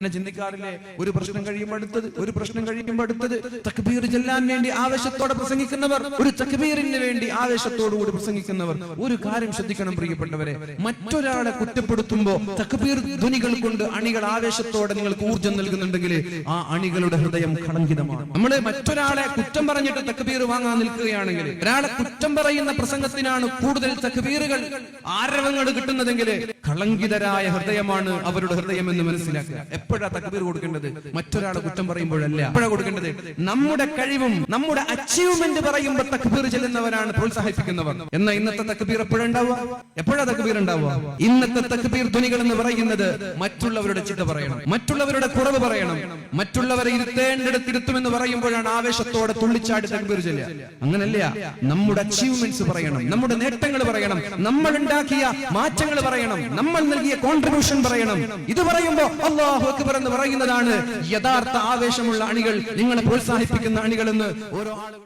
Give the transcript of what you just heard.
എന്നെ ചിന്തിക്കാറില്ലേ ഒരു പ്രശ്നം കഴിയുമ്പോൾ അടുത്തത് ഒരു പ്രശ്നം കഴിയുമ്പോൾ അടുത്തത്. തക്ബീർ ചെല്ലാൻ വേണ്ടി ആവേശത്തോടെ പ്രസംഗിക്കുന്നവർ ഒരു തക്ബീറിന് വേണ്ടി ആവേശത്തോടുകൂടി പ്രസംഗിക്കുന്നവർ. ഒരു കാര്യം ശ്രദ്ധിക്കണം പ്രിയപ്പെട്ടവരെ മറ്റൊരാളെ കുറ്റപ്പെടുത്തുമ്പോ തക്ബീർ ധ്വനികൾ കൊണ്ട് അണികൾ ആവേശത്തോടെ നിങ്ങൾക്ക് ഊർജം നൽകുന്നുണ്ടെങ്കിൽ ആ അണികളുടെ ഹൃദയം കളങ്കിതമാണ് നമ്മൾ മറ്റൊരാളെ കുറ്റം പറഞ്ഞിട്ട് തക്ബീർ വാങ്ങാൻ നിൽക്കുകയാണെങ്കിൽ ഒരാളെ കുറ്റം പറയുന്ന പ്രസംഗത്തിനാണ് കൂടുതൽ തക്ബീറുകൾ ആരവങ്ങൾ കിട്ടുന്നതെങ്കിൽ കളങ്കിതരായ ഹൃദയമാണ് അവരുടെ ഹൃദയം എന്ന് മനസ്സിലാക്കുക. എപ്പോഴാ തക്ബീർ കൊടുക്കേണ്ടത്? മറ്റൊരാളെ കുറ്റം പറയുമ്പോഴല്ല. എപ്പോഴാ കൊടുക്കേണ്ടത്? നമ്മുടെ കഴിവും നമ്മുടെ അച്ചീവ്മെന്റ് പറയുമ്പോൾ തക്ബീർ ചെല്ലുന്നവരാണ് പ്രോത്സാഹിപ്പിക്കുന്നവർ എന്നാൽ ഇന്നത്തെ തക്ബീർ എപ്പോഴുണ്ടാവുക എപ്പോഴാ തക്ബീർ ഉണ്ടാവുക? ഇന്നത്തെ തക്ബീർ ധ്വനികൾ എന്ന് പറയുന്നത് മറ്റുള്ളവരുടെ ചിട്ട പറയണം. മറ്റുള്ളവരുടെ കുറവ് പറയണം. മറ്റുള്ളവരെ ഇരുത്തേണ്ടിടത്തിരുത്തുമെന്ന് പറയുമ്പോഴാണ് ആവേശത്തോടെ തുള്ളിച്ചാടി തക്ബീർ ചെല്ലുക. അങ്ങനല്ല. നമ്മുടെ അച്ചീവ്മെന്റ്സ് പറയണം. നമ്മുടെ നേട്ടങ്ങൾ പറയണം. നമ്മൾ ഉണ്ടാക്കിയ മാറ്റങ്ങൾ പറയണം. നമ്മൾ നൽകിയ കോൺട്രിബ്യൂഷൻ പറയണം. ഇത് പറയുമ്പോ അള്ളാഹു അക്ബർ എന്ന് പറയുന്നതാണ് യഥാർത്ഥ ആവേശമുള്ള അണികൾ നിങ്ങളെ പ്രോത്സാഹിപ്പിക്കുന്ന അണികൾ എന്ന് ഓരോ ആളുകൾ